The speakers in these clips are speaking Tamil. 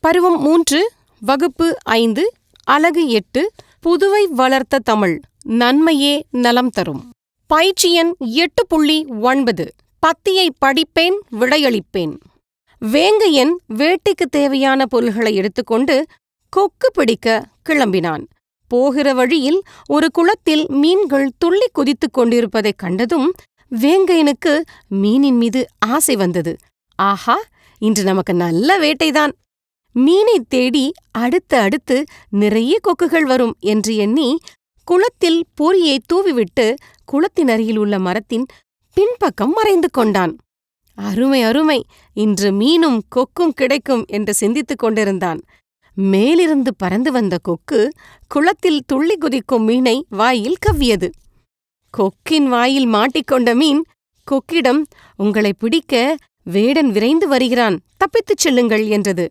பருவம் மூன்று வகுப்பு ஐந்து அலகு எட்டு புதுவை வளர்த்த தமிழ் நன்மையே நலம் தரும். பயிற்சி எண் எட்டு புள்ளி ஒன்பது பத்தியை படிப்பேன் விடையளிப்பேன். வேங்கையன் வேட்டைக்கு தேவையான பொருள்களை எடுத்துக்கொண்டு கொக்கு பிடிக்க கிளம்பினான். போகிற வழியில் ஒரு குளத்தில் மீன்கள் துள்ளி குதித்துக் கொண்டிருப்பதைக் கண்டதும் வேங்கையனுக்கு மீனின் மீது ஆசை வந்தது. ஆஹா இன்று நமக்கு நல்ல வேட்டைதான். மீனைத் தேடி அடுத்து அடுத்து நிறைய கொக்குகள் வரும் என்று எண்ணி குளத்தில் பொறியை தூவிவிட்டு குளத்தின் அருகில் உள்ள மரத்தின் பின்பக்கம் மறைந்து கொண்டான். அருமை அருமை! இன்று மீனும் கொக்கும் கிடைக்கும் என்று சிந்தித்துக் கொண்டிருந்தான். மேலிருந்து பறந்து வந்த கொக்கு குளத்தில் துள்ளி குதிக்கும் மீனை வாயில் கவ்வியது. கொக்கின் வாயில் மாட்டிக்கொண்ட மீன் கொக்கிடம் உங்களை பிடிக்க வேடன் விரைந்து வருகிறான் தப்பித்துச் செல்லுங்கள் என்றது.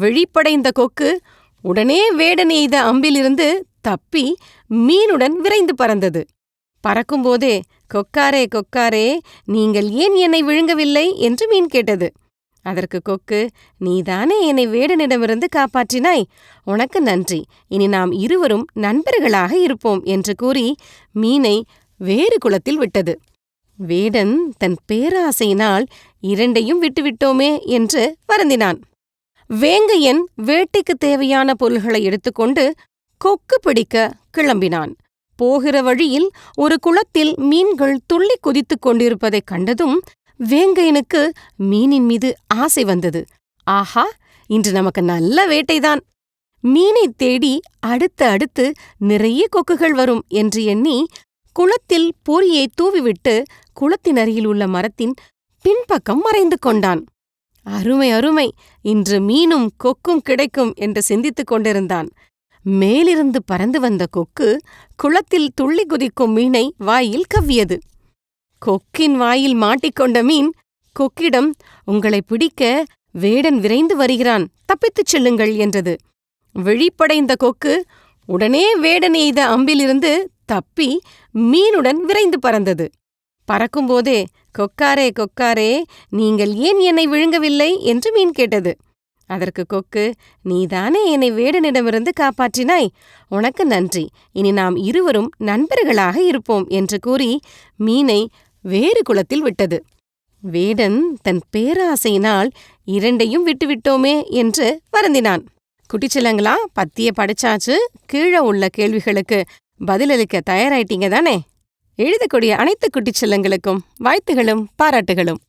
விழிப்படைந்த கொக்கு உடனே வேடன் எய்த அம்பிலிருந்து தப்பி மீனுடன் விரைந்து பறந்தது. பறக்கும்போதே கொக்காரே கொக்காரே நீங்கள் ஏன் என்னை விழுங்கவில்லை? என்று மீன் கேட்டது. அதற்கு கொக்கு நீதானே என்னை வேடனிடமிருந்து காப்பாற்றினாய்? உனக்கு நன்றி. இனி நாம் இருவரும் நண்பர்களாக இருப்போம் என்று கூறி மீனை வேறு குளத்தில் விட்டது. வேடன் தன் பேராசையினால் இரண்டையும் விட்டுவிட்டோமே என்று வருந்தினான். வேங்கையன் வேட்டைக்கு தேவையான பொருள்களை எடுத்துக்கொண்டு கொக்கு பிடிக்க கிளம்பினான். போகிற வழியில் ஒரு குளத்தில் மீன்கள் துள்ளி குதித்துக் கொண்டிருப்பதைக் கண்டதும் வேங்கையனுக்கு மீனின் மீது ஆசை வந்தது. ஆஹா இன்று நமக்கு நல்ல வேட்டைதான். மீனைத் தேடி அடுத்து அடுத்து நிறைய கொக்குகள் வரும் என்று எண்ணி குளத்தில் பொறியை தூவிவிட்டு குளத்தின் அருகில் உள்ள மரத்தின் பின்பக்கம் மறைந்து கொண்டான். அருமை அருமை. இன்று மீனும் கொக்கும் கிடைக்கும் என்று சிந்தித்துக் கொண்டிருந்தான். மேலிருந்து பறந்து வந்த கொக்கு குளத்தில் துள்ளி குதிக்கும் மீனை வாயில் கவ்வியது. கொக்கின் வாயில் மாட்டிக்கொண்ட மீன் கொக்கிடம் உங்களை பிடிக்க வேடன் விரைந்து வருகிறான் தப்பித்துச் செல்லுங்கள் என்றது. விழிப்படைந்த கொக்கு உடனே வேடன் எய்த அம்பிலிருந்து தப்பி மீனுடன் விரைந்து பறந்தது. பறக்கும்போதே கொக்காரே கொக்காரே நீங்கள் ஏன் என்னை விழுங்கவில்லை? என்று மீன் கேட்டது. அதற்கு கொக்கு நீதானே என்னை வேடனிடமிருந்து காப்பாற்றினாய்? உனக்கு நன்றி. இனி நாம் இருவரும் நண்பர்களாக இருப்போம் என்று கூறி மீனை வேறு குளத்தில் விட்டது. வேடன் தன் பேராசையினால் இரண்டையும் விட்டுவிட்டோமே என்று வருந்தினான். குட்டிச்செல்லங்களா பத்திய படிச்சாச்சு? கீழே உள்ள கேள்விகளுக்கு பதிலளிக்க தயாராயிட்டீங்க தானே? எழுதக்கூடிய அனைத்து குட்டிச்செல்லங்களுக்கும் வாழ்த்துகளும் பாராட்டுகளும்.